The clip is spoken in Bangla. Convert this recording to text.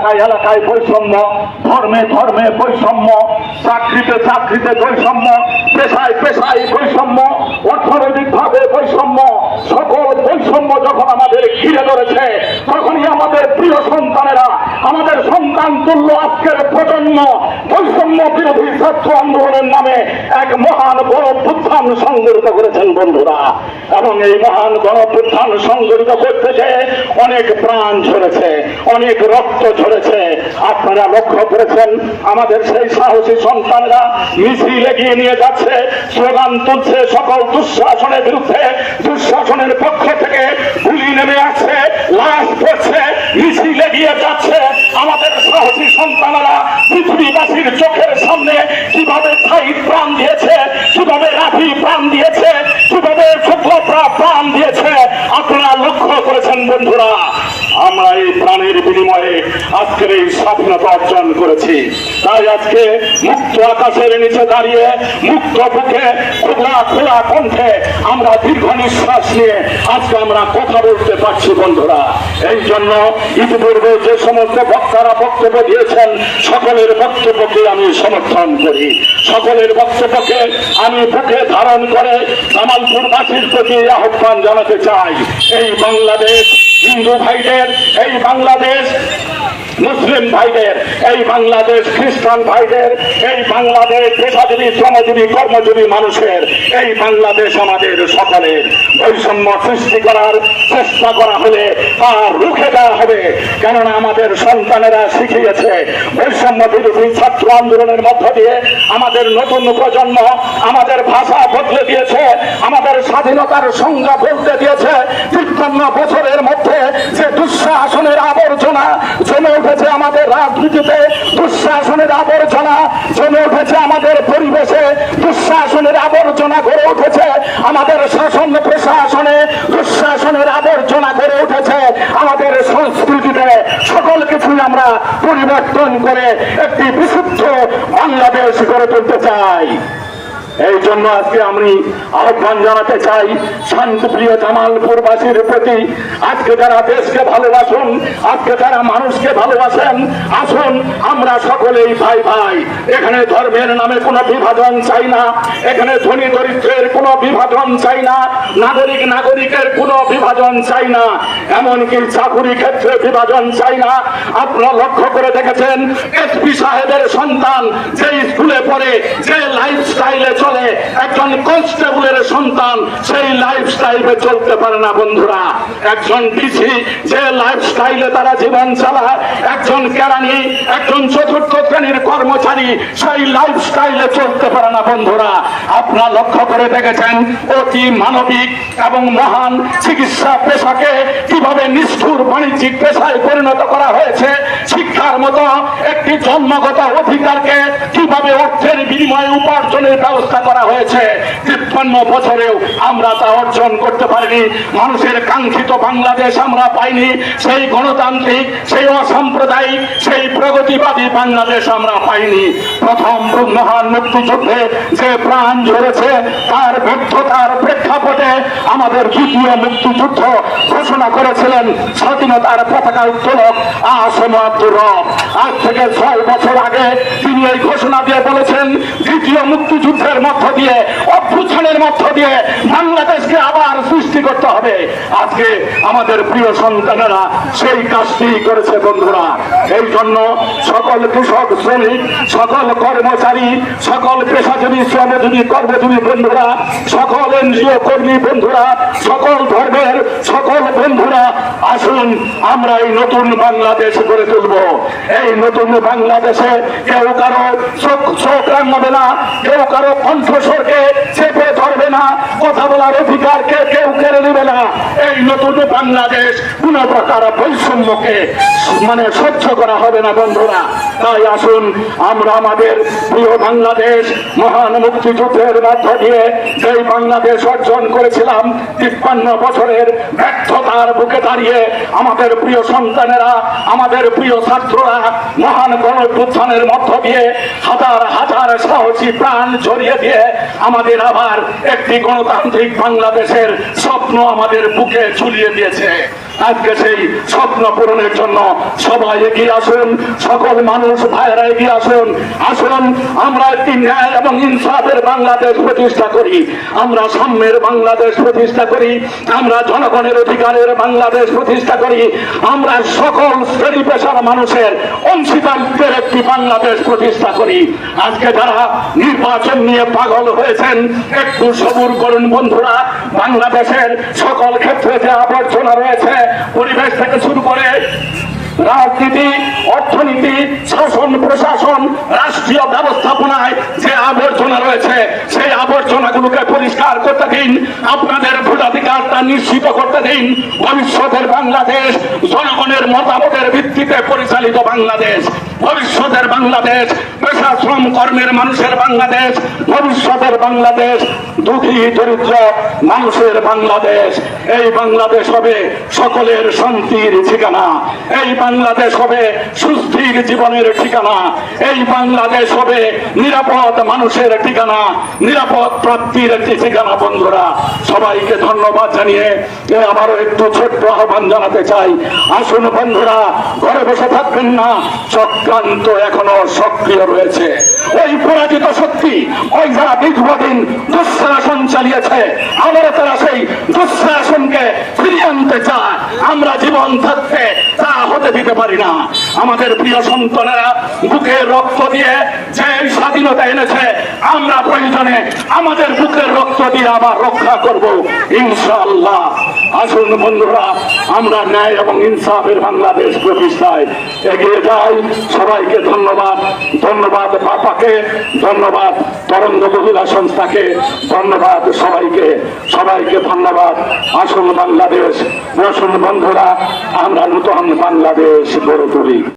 এলাকায় এলাকায় বৈষম্য, ধর্মে ধর্মে বৈষম্য, চাকরিতে চাকরিতে বৈষম্য, পেশায় পেশায় বৈষম্য অর্থনৈতিক ভাবে বৈষম্য, সকল বৈষম্য যখন আমাদের ঘিরে ধরেছে, তখনই আমাদের প্রিয় সন্তানেরা, আমাদের সন্তান তুল্য আজকের প্রজন্ম বৈষম্য বিরোধী ছাত্র আন্দোলনের নামে এক মহান গণপুত্থান সংগঠিত করেছেন বন্ধুরা। এবং এই মহান গণপুত্থান সংগঠিত করতে যে অনেক প্রাণ ঝরেছে, অনেক রক্ত ঝরেছে, আপনারা লক্ষ্য করেছেন, আমাদের সেই সাহসী সন্তানরা মিছিল এগিয়ে নিয়ে যাচ্ছে, স্লোগান তুলছে, সকল দুঃশাসনের বিরুদ্ধে, দুঃশাসনের পক্ষ থেকে গুলি নেমে আসছে, লাশ পড়ছে, মিছিল এগিয়ে যাচ্ছে। আমাদের সাহসী সন্তানরা পৃথিবীবাসীর চোখের সামনে কীভাবে সাহিদ প্রাণ দিয়েছে, কীভাবে রাফি প্রাণ দিয়েছে, কীভাবে শুক্লপ্রা প্রাণ দিয়েছে লক্ষ্য করেছেন বন্ধুরা। আমরা এই প্রাণের বিনিময়ে আজকের এই স্বাধীনতা অর্জন করেছি। তাই আজকে মুক্ত আকাশের নিচে দাঁড়িয়ে, মুক্ত বুকে খোলা খোলা কণ্ঠে আমরা দীর্ঘ নিঃশ্বাস নিয়ে আজকে আমরা কথা বলতে পারছি বন্ধুরা। এই জন্য ইতিপূর্বে যে সমস্ত বক্তারা বক্তব্য দিয়েছেন, সকলের বক্তব্যকে আমি সমর্থন করি। সকলের বক্তব্যকে আমি বুকে ধারণ করে জামালপুরবাসীর প্রতি আহ্বান জানাতে চাই। এই বাংলাদেশ হিন্দু ভাইদের এই বাংলাদেশ মুসলিম ভাইদের, এই বাংলাদেশ খ্রিস্টান ভাইদের, এই বাংলাদেশ পেশাজীবী, শ্রমজীবী, কর্মজীবী মানুষের, এই বাংলাদেশ আমাদের সকলের বৈষম্য সৃষ্টি করার চেষ্টা করা হলে আর রুখে দেওয়া হবে। কেননা আমাদের সন্তানেরা শিখিয়েছে, বৈষম্য বিরোধী ছাত্র আন্দোলনের মধ্য দিয়ে আমাদের নতুন প্রজন্ম আমাদের ভাষা বদলে দিয়েছে, আমাদের স্বাধীনতার সংজ্ঞা বলতে দিয়েছে। তিপ্পান্ন বছরের মধ্যে যে দুঃশাসনের আবর্জনা উঠেছে আমাদের রাজনীতিতে, দুঃশাসনের আবর্জনা জমে উঠেছে আমাদের পরিবেশে, দুঃশাসনের আবর্জনা গড়ে উঠেছে আমাদের শাসন প্রশাসনে, দুঃশাসনের আবর্জনা গড়ে উঠেছে আমাদের সংস্কৃতিতে। সকল কিছুই আমরা পরিবর্তন করে একটি বিশুদ্ধ বাংলাদেশ গড়ে তুলতে চাই। এই জন্য আজকে আমি আহ্বান জানাতে চাই শান্তিপ্রিয় জামালপুরবাসীর প্রতি। আজকে যারা দেশকে ভালোবাসুন, আজকে যারা মানুষকে ভালোবাসেন, আসুন, আমরা সকলেই ভাই ভাই। এখানে ধর্মের নামে কোনো বিভাজন চাই না, এখানে ধনী দরিদ্রের কোনো বিভাজন চাই না, নাগরিক নাগরিকের কোনো বিভাজন চাই না, এমনকি চাকুরি ক্ষেত্রে বিভাজন চাই না। আপনারা লক্ষ্য করে দেখেছেন এসপি সাহেবের সন্তান যে স্কুলে পড়ে, যে লাইফস্টাইলে চলে একজন কনস্টেবলের সন্তান, সেই লাইফস্টাইলে চলতে পারে না বন্ধুরা। একজন ডিসি, যে লাইফস্টাইলে তারা জীবন চালায়, একজন কেরানি, একজন চতুর্থ শ্রেণির কর্মচারী, সেই লাইফস্টাইলে চলতে পারে না বন্ধুরা। আপনারা লক্ষ্য করে দেখেছেন, অতি মানবিক এবং মহান চিকিৎসা পেশাকে কীভাবে নিষ্ঠুর বাণিজ্যিক পেশায় পরিণত করা হয়েছে, শিক্ষার মতো একটি জন্মগত অধিকারকে কীভাবে অর্থের বিনিময়ে উপার্জনের ব্যবস্থা করা হয়েছে তিপ্পান্ন বছরেও আমরা তা অর্জন করতে পারিনি। মানুষের কাঙ্ক্ষিত বাংলাদেশ আমরা পাইনি। সেই গণতান্ত্রিক, সেই অসাম্প্রদায়িক, সেই প্রগতিবাদী বাংলাদেশ আমরা পাইনি। প্রথম মহান মুক্তিযুদ্ধে যে প্রাণ ঝরেছে, তার ব্যর্থতার প্রেক্ষাপটে আমাদের দ্বিতীয় মুক্তিযুদ্ধ ঘোষণা করেছিলেন স্বাধীনতার পতাকা উত্তোলক আসম আব্দুর রব। আজ থেকে ছয় বছর আগে তিনি এই ঘোষণা দিয়ে বলেছেন, দ্বিতীয় মুক্তিযুদ্ধের মধ্য দিয়ে অভ্যুত্থানের মধ্য দিয়ে বাংলাদেশকে আবার সৃষ্টি করতে হবে। আজকে আমাদের প্রিয় সন্তানেরা সেই কাজটি করেছে বন্ধুরা। এই জন্য সকল কৃষক, শ্রমিক, সকল কর্মচারী, সকল পেশাজীবী, শ্রমজীবী, কর্মজীবী বন্ধুরা, সকল এনজিও কর্মী বন্ধুরা, সকল ধর্মের সকল বন্ধুরা আসুন, আমরা এই নতুন বাংলাদেশ গড়ে তুলব। এই নতুন বাংলাদেশে কেউ কারও চোখ চোখ রাঙাবে না, কেউ কারও কণ্ঠস্বরকে চেপে ধরবে না। বলার অধিকারকে কেউ কেড়ে নেবে না। এই নতুন বাংলাদেশ কোন প্রকার বৈষম্যকে মানে সহ্য করা হবে না, বন্ধুরা। তাই আসুন, আমরা আমাদের প্রিয় বাংলাদেশ মহান মুক্তিযুদ্ধের মধ্য দিয়ে যেই বাংলাদেশ অর্জন করেছিলাম, তিপ্পান্ন বছরের ব্যর্থতার বুকে দাঁড়িয়ে আমাদের প্রিয় সন্তানেরা, আমাদের প্রিয় ছাত্ররা মহান গণপুত্থানের মধ্য দিয়ে হাজার হাজার সাহসী প্রাণ ছড়িয়ে দিয়ে আমাদের আবার একটি গণতান্ত্রিক বাংলাদেশের স্বপ্ন আমাদের বুকে ঝুলিয়ে দিয়েছে। আজকে সেই স্বপ্ন পূরণের জন্য সবাই এগিয়ে আসুন, সকল মানুষ, ভাইয়েরা এগিয়ে আসুন। আসুন, আমরা একটি ন্যায় এবং ইনসাফের বাংলাদেশ প্রতিষ্ঠা করি। আমরা সাম্যের বাংলাদেশ প্রতিষ্ঠা করি। আমরা জনগণের অধিকারের বাংলাদেশ প্রতিষ্ঠা করি। আমরা সকল শ্রেণি পেশার মানুষের অংশীদারিত্বের একটি বাংলাদেশ প্রতিষ্ঠা করি। আজকে যারা নির্বাচন নিয়ে পাগল হয়েছেন, একটু সবুর করুন বন্ধুরা। বাংলাদেশের সকল ক্ষেত্রে যে আবর্জনা রয়েছে পরিবেশ থেকে শুরু করে রাজনীতি অর্থনীতি শাসন, প্রশাসন, রাষ্ট্রীয় ব্যবস্থাপনায় যে আবর্জনা রয়েছে, সেই আবর্জনাগুলোকে পরিষ্কার করতে দিন, আপনাদের ভোটাধিকারটা নিশ্চিত করতে দিন, ভবিষ্যতের বাংলাদেশ, জনগণের মতামতের ভিত্তিতে পরিচালিত বাংলাদেশ, ভবিষ্যতের বাংলাদেশ, পেশা, শ্রম, কর্মের মানুষের বাংলাদেশ, ভবিষ্যতের বাংলাদেশ, দুঃখী, দরিদ্র মানুষের বাংলাদেশ, এই বাংলাদেশ হবে সকলের শান্তির ঠিকানা, এই বাংলাদেশ হবে সুস্থির জীবনের ঠিকানা। এই বাংলাদেশ হবে নিরাপদ মানুষের ঠিকানা, নিরাপদ প্রাপ্তির একটি ঠিকানা, বন্ধুরা। সবাইকে ধন্যবাদ জানিয়ে আবারও একটু ছোট্ট আহ্বান জানাতে চাই। আসুন বন্ধুরা, ঘরে বসে থাকবেন না, চক্রান্ত এখনও সক্রিয় রয়েছে। ওই পরাজিত শক্তি, ওই যারা দীর্ঘদিন দুঃশাসন চালিয়েছে। আমরা তারা সেই দুঃশাসনকে ফিরিয়ে আনতে চায়। আমরা জীবন থাকতে তা হতে দিতে পারি না। আমাদের প্রিয় সন্তানেরা বুকে রক্ত দিয়ে যে স্বাধীনতা এনেছে, আমরা প্রয়োজনে আমাদের বুকের রক্ত দিয়ে আবার রক্ষা করব। ইনশাআল্লাহ। আসুন বন্ধুরা, আমরা ন্যায় এবং ইনসাফের বাংলাদেশ প্রতিষ্ঠায় এগিয়ে যাই। সবাইকে ধন্যবাদ। ধন্যবাদ বাপাকে, ধন্যবাদ তরঙ্গ মহিলা সংস্থাকে, ধন্যবাদ সবাইকে। সবাইকে ধন্যবাদ। আসুন বাংলাদেশ বসুন বন্ধুরা আমরা নতুন বাংলাদেশ গড়ে তুলি।